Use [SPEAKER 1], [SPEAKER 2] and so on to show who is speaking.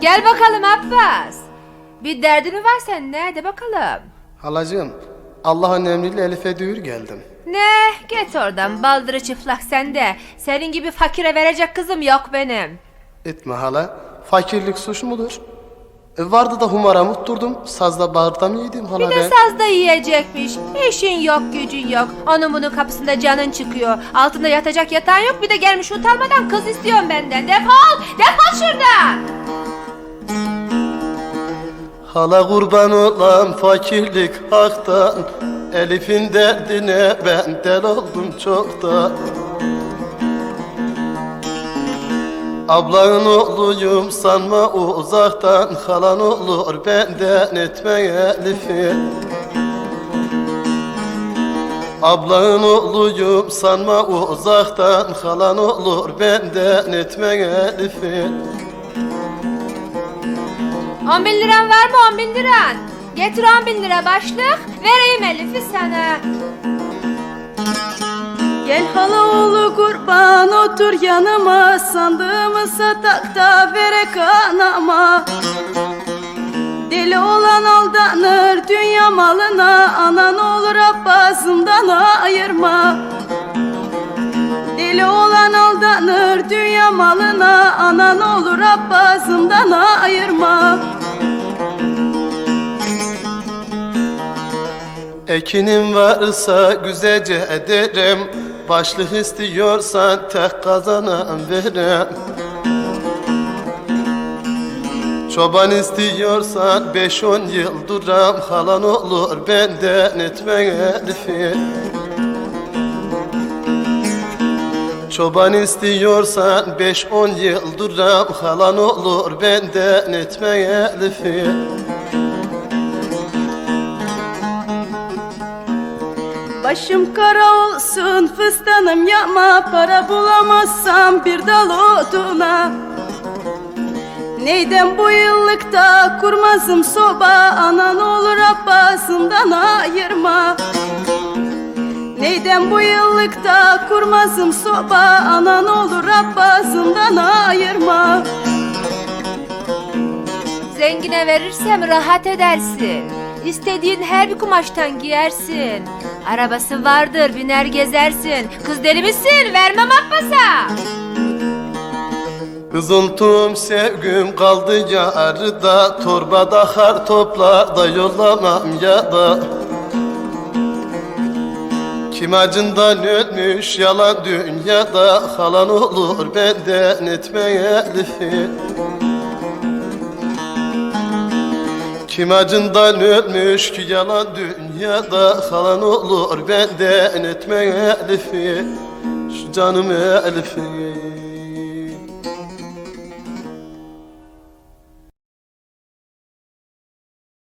[SPEAKER 1] Gel bakalım Abbas. Bir derdin mi var senin ne? De bakalım.
[SPEAKER 2] Halacığım, Allah'ın emriyle Elif'e düğür geldim.
[SPEAKER 1] Ne? Git oradan baldırı çıplak sende. Senin gibi fakire verecek kızım yok benim.
[SPEAKER 2] Etme hala, fakirlik suç mudur? E, vardı da humara mutturdum, sazda bağırda mı yedim hala
[SPEAKER 1] Bir de
[SPEAKER 2] ben?
[SPEAKER 1] sazda yiyecekmiş. İşin yok gücün yok. Onun bunun kapısında canın çıkıyor. Altında yatacak yatağın yok. Bir de gelmiş utanmadan kız istiyorsun benden. Defol! Defol şuradan!
[SPEAKER 2] Hala kurban olan fakirlik haktan Elif'in derdine ben del oldum çoktan Ablanın oğluyum sanma uzaktan Halan olur benden etme Elif'i Ablanın oğluyum sanma uzaktan Halan olur benden etme Elif'i
[SPEAKER 1] 10 bin liran var mı 10 bin liran? Getir 10 bin lira başlık. Vereyim Elif'i sana.
[SPEAKER 3] Gel hala oğlu kurban otur yanıma. Sandığımı satak vere kanama. Deli olan aldanır dünya malına. Anan olur Abbas'ından ayırma. Deli olan aldanır dünya malına. Anan olur Abbas'ından ayırma.
[SPEAKER 2] Ekinim varsa güzelce ederim Başlık istiyorsan tek kazanan verem Çoban istiyorsan beş on yıl duram Halan olur benden etme Elif'i Çoban istiyorsan beş on yıl duram Halan olur benden etme Elif'i
[SPEAKER 3] Başım kara olsun fıstanım yama Para bulamazsam bir dal oduna Neyden bu yıllıkta kurmazım soba? Anan olur Abbas'ından ayırma. Neyden bu yıllıkta kurmazım soba? Anan olur Abbas'ından ayırma.
[SPEAKER 1] Zengine verirsem rahat edersin. İstediğin her bir kumaştan giyersin. Arabası vardır biner gezersin. Kız deli misin? Vermem Abbas'a.
[SPEAKER 2] Kızıltım sevgim kaldı yarıda Torbada har topla da yollamam ya da Kim acından ölmüş yalan dünyada Halan olur benden etme Elif'i Kim acından ölmüş ki yalan dünyada Halan olur benden etme Elif'i Şu canım Elif'i